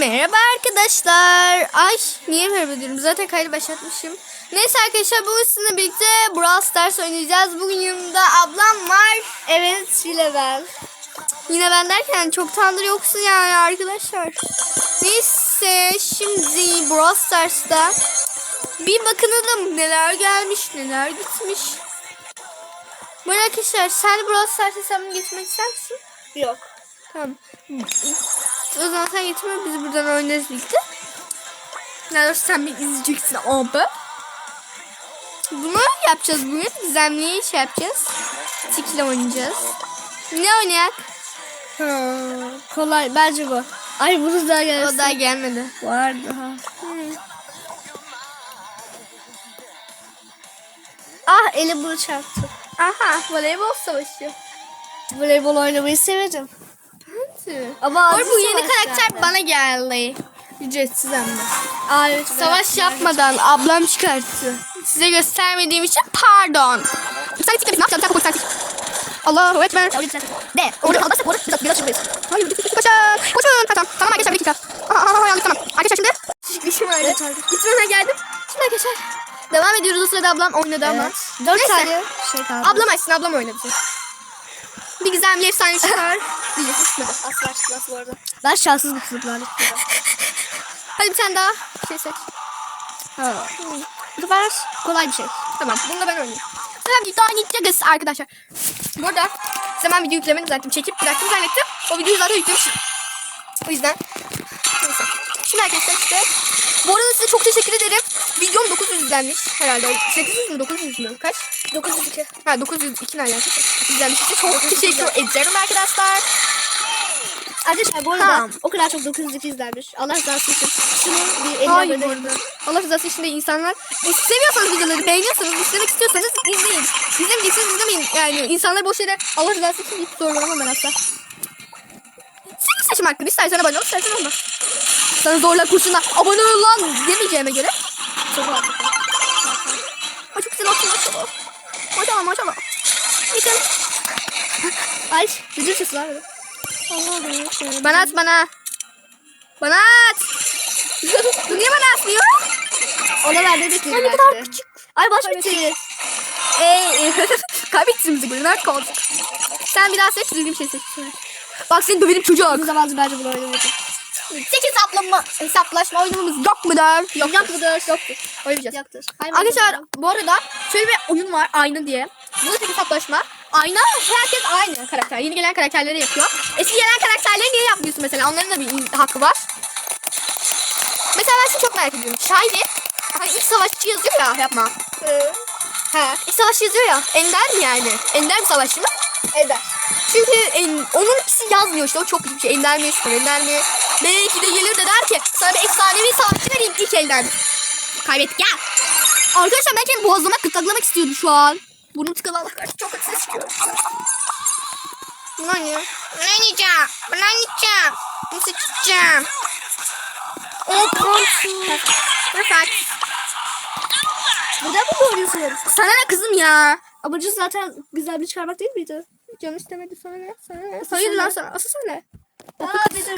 Merhaba arkadaşlar. Ay niye merhaba diyorum. Zaten kaydı başlatmışım. Neyse arkadaşlar bugün sizinle birlikte Brawl Stars oynayacağız. Bugün yanımda ablam var. Evet bile ben. Yine ben derken çoktandır yoksun yani arkadaşlar. Neyse şimdi Brawl Stars'ta bir bakalım neler gelmiş neler gitmiş. Böyle arkadaşlar sen Brawl Stars hesabını getirmek ister misin? Yok. Tamam. O zaman sen getirme biz buradan oynarız birlikte. Daha doğrusu sen bir izleyeceksin abi. Bunu yapacağız bugün. Gizemli şey yapacağız. Tikle oynayacağız. Ne oynayak? Ha, kolay bence bu. Ay bunu da gelsin. O daha gelmedi. var daha. Ah eli bunu çarptı. Aha voleybol savaşı. Voleybol oynamayı severim. Ama acı bu yeni karakter yani. bana geldi. Ücretsiz hem de. Aa, evet, Savaş yapmadan ablam çıkarttı. Size göstermediğim için pardon. Sen tikle ne yapacağız? Sen kokoş sen. Allahu Ekber. De. Orada kalmazsak orada biraz biraz şuradayız. Hayır, koşun. Koşun. Tamam, tamam arkadaşlar bir dakika. Aa, yanlış tamam. Arkadaşlar şimdi. Evet, arkadaşlar. Gitmeden geldim. Şimdi arkadaşlar. Devam ediyoruz. O sırada ablam oynadı ama. Evet. Dört Neyse. tane şey kaldı. Ablam açsın. Ablam oynadı. Bir gizemli efsane çıkar. Diyecektim. çıkmadı. Asla çıkmaz bu arada. Ben şanssız bir lanet bir Hadi bir tane daha şey seç. Ha. Bu sefer kolay bir şey. Tamam. Bunu da ben oynayayım. Tamam bir daha gideceğiz arkadaşlar. Bu arada size ben video yüklemeni zaten çekip bıraktım zannettim. O videoyu zaten yüklemişim. O yüzden. Neyse. Şimdi arkadaşlar işte. Bu arada size çok teşekkür ederim. Videom 900 izlenmiş herhalde. 800 mü 900 mü? Kaç? 902. Ha 902 ne alakası? İzlenmiş için çok teşekkür ederim arkadaşlar. Arkadaşlar bu arada Tamam. o kadar çok 902 izlenmiş. Allah razı olsun. Şunu bir 50 Hayır arada. Allah rızası için de insanlar istemiyorsanız videoları beğeniyorsanız izlemek istiyorsanız izleyin. İzlemeyeceksiniz izlemeyin. Yani insanlar boş yere Allah rızası için hiç zorlamam ben asla. Senin seçim hakkın. İstersen abone ol, istersen olma. Sana zorla kurşuna abone ol lan demeyeceğime göre. Çok. Ay çok güzel attın maşallah. Maşallah maşallah. Bakın. Ay düdük sesi var? Bana at bana. Bana at. Niye bana atmıyor? Ona vermeyi bekliyorum. Ay ne kadar de. küçük. Ay baş bitti. Eee kaybettiğimizi göre nerede kaldık? Sen bir daha seç düzgün bir şey seç. Bak seni döverim çocuk. Bu zamanı bence bunu oynamayacağım. Seç hesaplama, hesaplaşma oyunumuz yok mu der? Yok. Yok mudur? Yoktur. Oynayacağız. Yaktır. Hayır, Arkadaşlar bu arada şöyle bir oyun var aynı diye. Bu da tek hesaplaşma. Ayna herkes aynı karakter. Yeni gelen karakterleri yapıyor. Eski gelen karakterleri niye yapmıyorsun mesela? Onların da bir hakkı var. Mesela ben şunu çok merak ediyorum. Şahidi. Hani ilk savaşçı yazıyor ya yapma. Ee, He. İlk savaşçı yazıyor ya. Ender mi yani? Ender mi savaşçı mı? Eder. Çünkü en, onun ikisi yazmıyor işte o çok kötü bir şey. Ender mi süper ender mi? Belki de gelir de der ki sana bir efsanevi savaşçı vereyim ilk elden. Kaybettik ya. Arkadaşlar ben kendimi boğazlamak gırtlaklamak istiyordu şu an. Burnum tıkalı Allah kahretsin çok kötü ses çıkıyor. Ne oynuyor? Ne oynayacağım? Ben oynayacağım. Bunu seçeceğim. O kontrol. Perfect. Burada mı doğruyorsun? Sana ne kızım ya? Amacı zaten güzel bir çıkarmak değil miydi? Canım istemedi sana ne? Sana ne? Hayır lan sana. Asıl sana? Aa bir de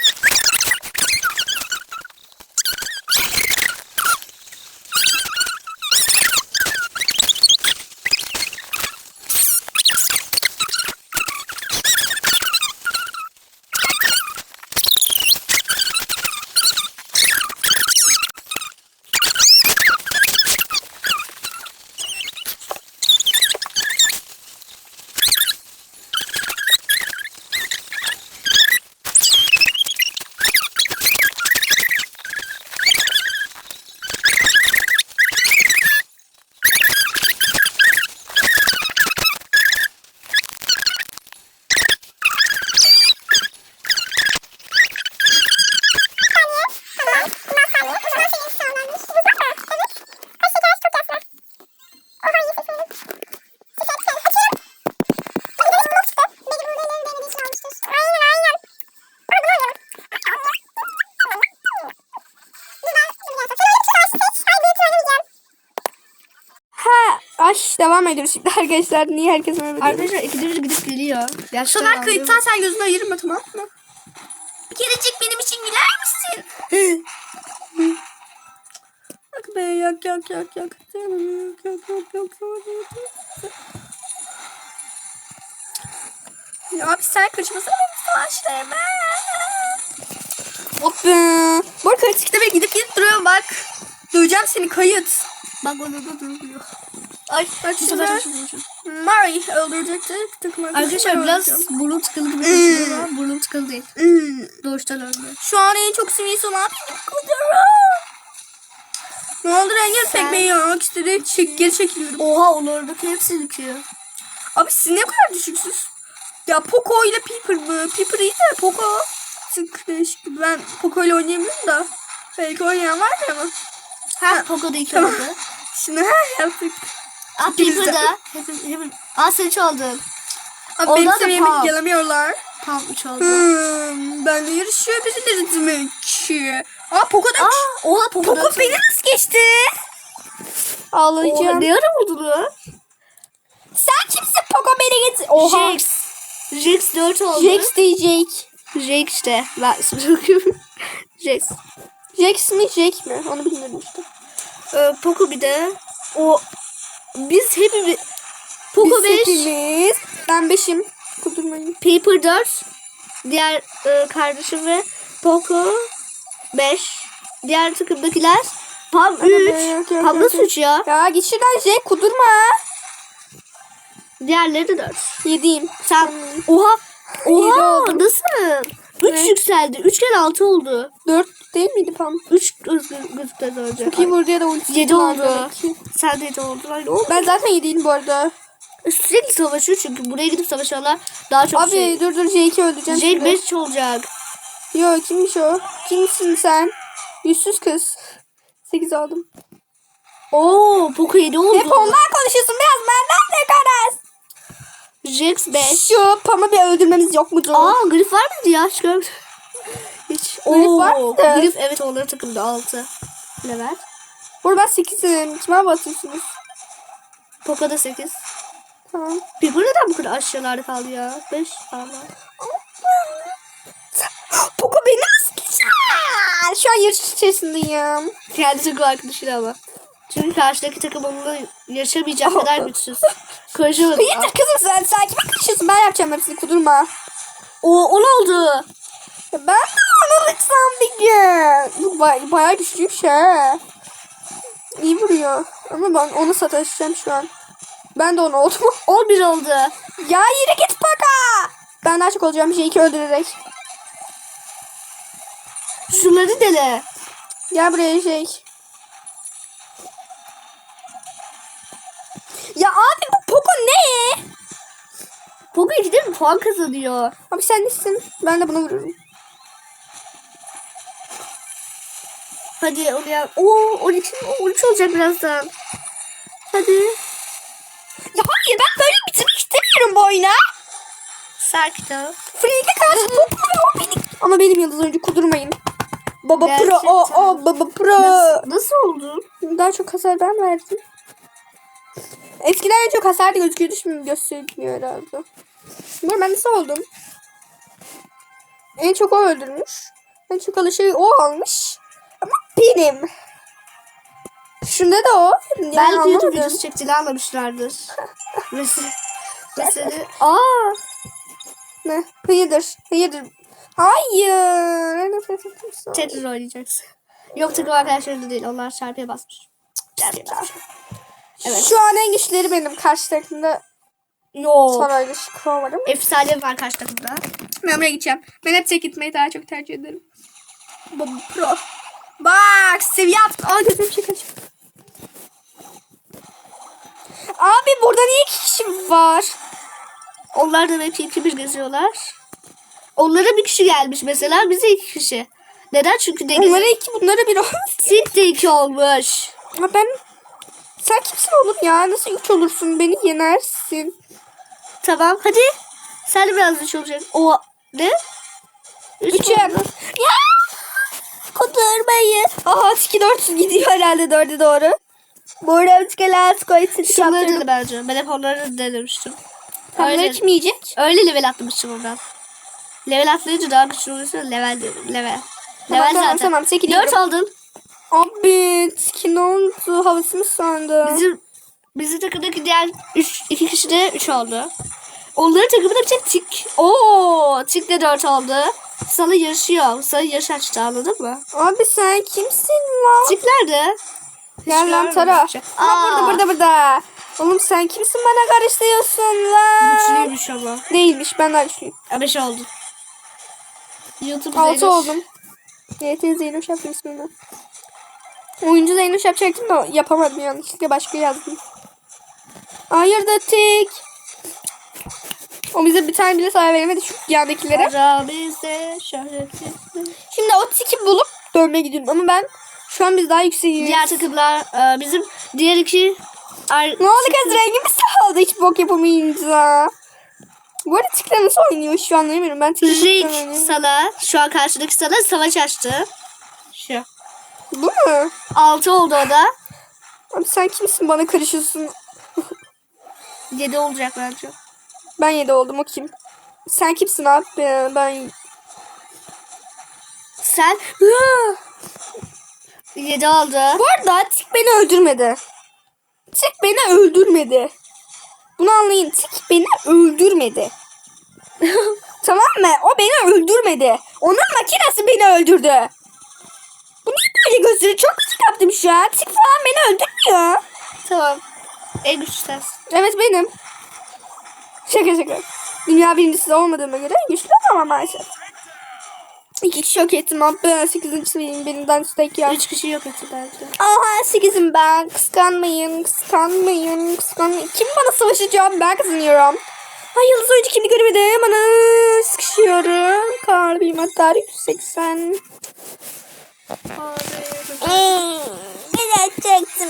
Ay devam ediyoruz şimdi arkadaşlar. Niye herkes öyle diyor? Arkadaşlar ikidir gidip geliyor. Soner kayıttan sen gözünü ayırma tamam mı? Bir kerecik benim için güler misin? Bak be yak yak yak yak. Yak yak yak yak. Ya abi sen kaçmasana benim savaşlarıma. Hop be. Bu arada kritikte böyle gidip gidip duruyorum bak. Döveceğim seni kayıt. Bak orada da duruyor. Ay bak Bu sefer. Mari öldürecekti. Arkadaşlar biraz burnum tıkalı gibi gözüküyor ama burnum tıkalı değil. Hmm. Doğuştan öldü. Şu an en çok seviyesi olan Kudura. Ne oldu Rengen Sen- pek beni yanmak istedi. Çek, geri çekiliyorum. Oha onlardaki hepsi dikiyor. Abi siz ne kadar düşüksüz. Ya Poco ile Piper mı? Piper iyi de Poco sık değişik. Ben Poco ile oynayamıyorum da. Belki oynayan var mı ama? Ha Poco da iki Tamam. oldu. Şimdi her yaptık. Ah İkimiz de. Piper da. Hepim, hepim. Aa oldun. Abi Onlar benim da seviyeme Pam. gelemiyorlar. Tam üç oldu. Hmm, ben de yarışıyor birileri demek ki. Aa Poco da... Aa oha Poco. Poco beni nasıl geçti? Ağlayacağım. ne ara vurdu lan? Sen kimsin Poco beni getir? Oha. Jax. Jax 4 oldu. Jax diyecek. Jax işte. Ben. Jax. Jax mi Jack mi? Onu bilmiyorum işte. Ee, Poco bir de. O biz hepimiz Poco Biz 5, hepimiz. Ben beşim. Kudurmayın. Paper 4, diğer e, kardeşim ve Poco 5. Diğer takımdakiler Pam 3. yok, yok, Pam nasıl yok. 3 ya? Ya git şuradan kudurma. Diğerleri de 4. Yediğim. Sen oha oha nasıl? 3 Evet. yükseldi. 3 kere 6 oldu. Dört değil miydi Pam? 3 gözükten önce. Çok iyi vurdu ya da ultisi 7 var oldu. Sen de 7 oldun. Ay, ne oldu? Ben zaten yediyim bu arada. Sürekli savaşıyor çünkü buraya gidip savaşanlar daha çok Abi şey. dur dur Jake'i öldüreceğim Jake şimdi. 5 olacak. Yo kimmiş o? Kimsin sen? Yüzsüz kız. Sekiz aldım. Oo, Poco 7 oldu. Hep ondan konuşuyorsun biraz benden de karas. Jax 5. Şu Pam'ı bir öldürmemiz yok mudur? Aa, Grif var mıydı ya? Hiç görmedim. Hiç. Grif Oo, vardı. Grif evet onların takımda 6. Level. Burada ben sekizim. Kime batıyorsunuz? Poco da 8. Tamam. Bir bu neden bu kadar aşağılarda kaldı ya? 5 falan. Poco beni geçer? Şu an yarış içerisindeyim. Kendi takım arkadaşıyla ama. Çünkü karşıdaki takım onunla yaşamayacak kadar güçsüz. Konuşamadım. Hayırdır kızım sen? Sen kime karışıyorsun? Ben yapacağım hepsini kudurma. Oo, 10 oldu. Ya Ben de onu lütfen bir gün. Bu bay- bayağı güçlüymüş ha. İyi vuruyor. Ama ben onu sataşacağım şu an. Ben de onu oldum. 11 oldu. ya yürü git Paka. Ben daha çok olacağım Jake'i öldürerek. Şunları dene. Gel buraya Jake. Poco 2 değil mi? Puan kazanıyor. Abi sen nesin? Ben de bunu vururum. Hadi onu yap. Oo 12 13 olacak birazdan. Hadi. Ya hayır ben böyle bitirmek istemiyorum bu oyunu. Sakin ol. Freak'e karşı o benim. Ama benim yıldız oyuncu kudurmayın. Baba pro o o baba pro. Nasıl, nasıl oldu? Daha çok hasar ben verdim. Eskiden en çok hasar da gözüküyordu şimdi göstermiyor herhalde. Dur ben nasıl oldum? En çok o öldürmüş. En çok alışayı o almış. Ama benim. Şunda da o. Yani Belki YouTube videosu çektiğini anlamışlardır. Mesela. Mesela. Aa. Ne? Hayırdır? Hayırdır? Hayır. Tekrar oynayacaksın. Yok takım arkadaşları da değil. Onlar çarpıya basmış. Çarpıya basmış. Evet. Şu an en güçleri benim. Karşı takımda Yok. Şıkma var ama. Efsane var karşı takımda. Ben buraya gideceğim. Ben hep tek gitmeyi daha çok tercih ederim. Baba pro. Bak seviye attı. Aa gözüm bir şey kaçıyor. Abi burada niye iki kişi var? Onlar da belki iki bir geziyorlar. Onlara bir kişi gelmiş mesela. Bize iki kişi. Neden? Çünkü Deniz Onlara iki bunlara bir olmuş. Sik de iki olmuş. Ama ben... Sen kimsin oğlum ya? Nasıl üç olursun? Beni yenersin. Tamam hadi. Sen de biraz üç olacak. O ne? Üç oldu? Ya! Kudurmayı. Aha 2 4 gidiyor herhalde dörde doğru. Burada üç az koysun. Şunları dene bence. Ben hep onları denemiştim. Onlar Öyle, kim yiyecek? öyle level atlamıştım oradan. Level atlayınca daha güçlü oluyorsa level. Level. Level tamam, zaten. tamam, sekiz 4 diyorum. oldun. Abi skin oldu. Havası mı sandı? Bizim bizim takımdaki diğer 3 2 kişi de 3 oldu. Onların takımında bir tek tik. Oo, tik de 4 oldu. Sana yarışıyor. Sana yarış açtı anladın mı? Abi sen kimsin lan? Tik nerede? Gel lan Tara. Aa, Aa. burada burada burada. Oğlum sen kimsin bana karıştırıyorsun lan? Güçlüymüş ama. Değilmiş ben daha güçlüyüm. 5 oldun. YouTube Altı oldum. Niyetin Zeynoş yaptı ismini. Oyuncu Zeynoş yapacaktım da yapamadım yanlışlıkla başka yazdım. Hayır da tek. O bize bir tane bile sayı veremedi şu yandakilere. Şimdi o tiki bulup dönmeye gidiyorum ama ben şu an biz daha yükseğiz. Diğer takımlar e, bizim diğer iki Ne oldu kız rengimiz kaldı hiç bok yapamayınca. Bu arada tikler nasıl oynuyor şu an anlamıyorum. Ben tikler Rick sana şu an karşıdaki sana savaş açtı. Bu mu? 6 oldu o da. Abi sen kimsin bana karışıyorsun? 7 olacak bence. Ben 7 oldum o kim? Sen kimsin abi? Ben, ben... Sen 7 oldu. Bu arada Tik beni öldürmedi. Tik beni öldürmedi. Bunu anlayın. Tik beni öldürmedi. tamam mı? O beni öldürmedi. Onun makinesi beni öldürdü. Böyle gösteriyor? Çok küçük yaptım şu an. Tik falan beni öldürmüyor. Tamam. En güçlü sensin. Evet benim. Şaka şaka. Dünya birincisi olmadığıma göre güçlü ama maalesef. İki kişi yok ettim abi. Ben 8. seviyeyim. Benimden üstteki ya. 3 kişi yok etti bence. Aha 8'im ben. Kıskanmayın. Kıskanmayın. Kıskanmayın. Kim bana savaşacağım? Ben kazanıyorum. Ay yıldız oyuncu kimi göremedim. Ana sıkışıyorum. Kalbim atar 180. Ne çektim.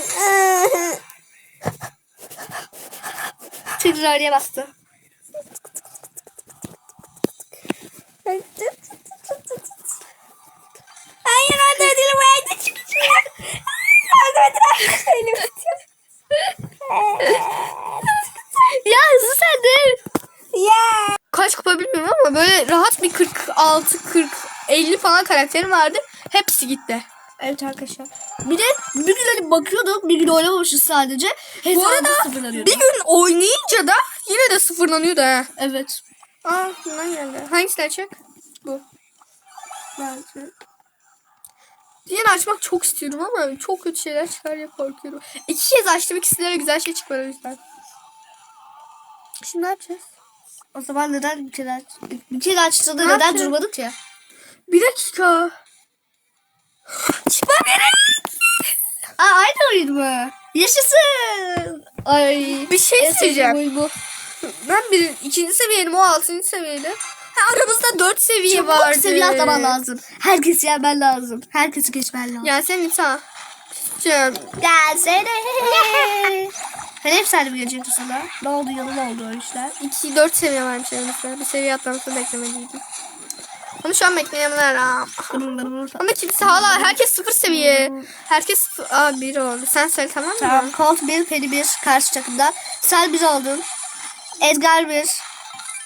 Tekrar oraya bastı. Hayır edin. Ben de çıkacağım. Yardım edin. Elim tutuyor. ya hızlı sen de. Ya. kaç kupa bilmiyorum ama böyle rahat bir 46 40 50 falan karakterim vardı. Hepsi gitti. Evet arkadaşlar. Bir de bir gün hani bakıyorduk bir gün oynamamışız sadece. Bu arada bir gün oynayınca da yine de sıfırlanıyordu ha. Evet. Aa bundan geldi. Hangisi açacak? Bu. Bence. Diğerini açmak çok istiyorum ama çok kötü şeyler çıkar diye korkuyorum. İki kez açtım ikisinde de güzel şey çıkmadı o yüzden. Şimdi ne yapacağız? O zaman neden bir aç? Bir kere açtığında Ne neden yapacağız? durmadık ya? Bir dakika. Çıkma gerek. Aa aynı oyun mu? Yaşasın. Ay. Bir şey en sevdiğim söyleyeceğim. oyun bu. Ben bir ikinci seviyeyim o altıncı seviyede. Ha, aramızda dört seviye Çabuk vardı. seviye atlaman lazım. Herkesi yenmen lazım. Herkesi geçmen lazım. Ya sen İsa. Canım. Gelsene. Hani hep sen mi gelecekti sana? Ne oldu yanı ne oldu o işler? 2 4 seviye varmış elimizde. Bir seviye atlamasını beklemeliydim. Onu şu an bekleyenler ha. Ama kimse hala herkes sıfır seviye. Herkes sıfır. Aa bir oldu. Sen söyle tamam mı? Tamam. Colt 1, Penny 1 karşı takımda. Sen 1 oldun. Edgar 1.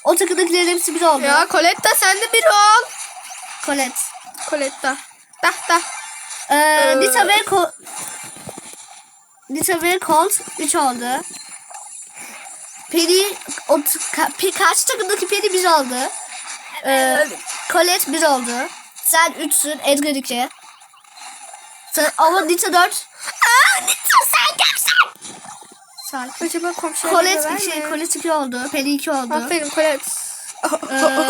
O takımdakilerin hepsi 1 oldu. Ya Coletta sen de bir ol. Colette. Coletta. Dah dah. Ee, Nita ve Ko- Nita ve Colt 3 oldu. Penny o ka- pe- karşı takımdaki Penny 1 oldu. Ee, Colette 1 oldu. Sen 3'sün. Edgar 2. Sen, ama Nita 4. Aa, Nita sen kimsin? Sakin. Acaba komşuya Colette 2, Colette 2 oldu. Penny 2 oldu. Aferin Colette. Ee,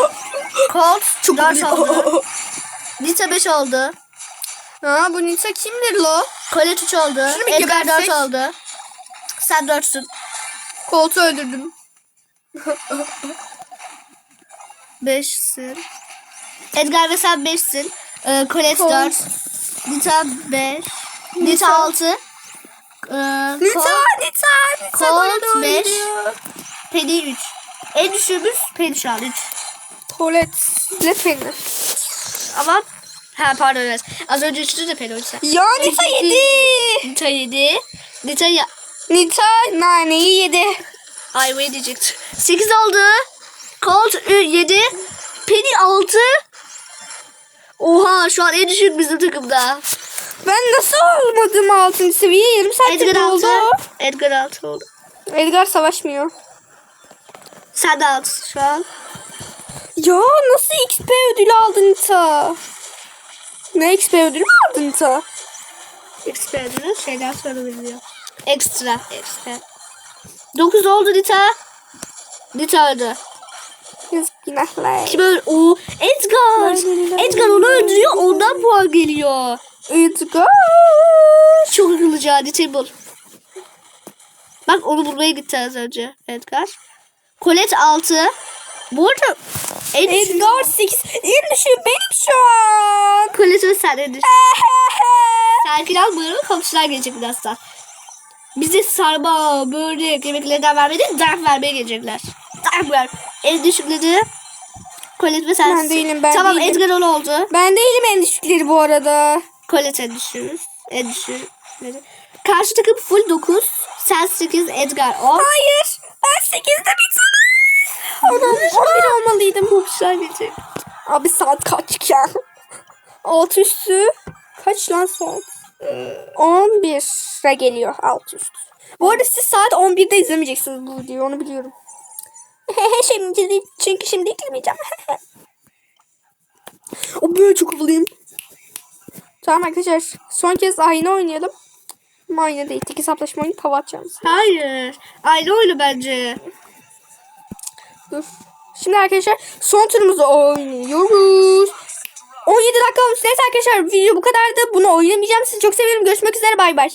Colt 4 oldu. Nita 5 oldu. Aa bu Nita kimdir lo? Colette 3 oldu. Şunu Edgar 4 gebersek. oldu. Sen 4'sün. Colt'u öldürdüm. 5'sin. Edgar ve sen 5'sin. Ee, Colette Colt. 4. Nita 5. Nita 6. Ee, Nita, Nita, Nita Colt bana doğru beş. gidiyor. Penny 3. En düşüğümüz Penny şu an 3. Colette. Ne peni? Ama ha pardon evet. Az önce 3'tü de Penny 3. Ya Nita yedi. Nita 7. Nita ya Nita naneyi yedi. ayvayı diyecektim. 8 oldu. Colt 7. Penny 6. Oha şu an en düşük bizim takımda. Ben nasıl olmadım 6. seviye? Yarım saattir Edgar oldu. 6. Edgar 6 oldu. Edgar savaşmıyor. Sen de 6 şu an. Ya nasıl XP ödülü aldın ta? Ne XP ödülü mü aldın ta? XP ödülü şeyden sonra veriliyor. Ekstra. Ekstra. 9 oldu Nita. Nita öldü. Yazık günahlar. Kim? Oo, Edgar. Edgar onu öldürüyor ondan puan geliyor. Edgar. Çok akıllıca Nita'yı bul. Bak onu bulmaya gitti az önce Edgar. Colette 6. Bu arada en Edgar 8. En düşüğü benim şu an. Ve sen en düşük. Serkin al buyurun komşular gelecek birazdan. Bize sarma, börek, yemeklerden vermedi, darp vermeye gelecekler. Ver. En düşükleri Colette ve sen. Ben değilim, ben Tamam değilim. Edgar 10 oldu. ben değilim en düşükleri bu arada. Colette en düşüğümüz. En düşükleri. Karşı takım full 9. Sen 8, Edgar 10. Hayır. Ben 8'de bir tane. Onun 11 olmalıydım. Komşular gelecek. Abi saat kaç ya? Alt üstü. Kaç lan saat? Ee, 11'e geliyor alt üstü. Bu arada siz saat 11'de izlemeyeceksiniz bu videoyu onu biliyorum. şimdi değil, çünkü şimdi izlemeyeceğim. o böyle çok havalıyım. Tamam arkadaşlar son kez aynı oynayalım. Aynı değil. Tek hesaplaşma oynayıp hava atacağım. size. Hayır. Aynı oyunu bence. Dur. Şimdi arkadaşlar son turumuzu oynuyoruz. 17 dakika olmuş. Neyse arkadaşlar video bu kadardı. Bunu oynamayacağım. Sizi çok seviyorum. Görüşmek üzere. Bay bay.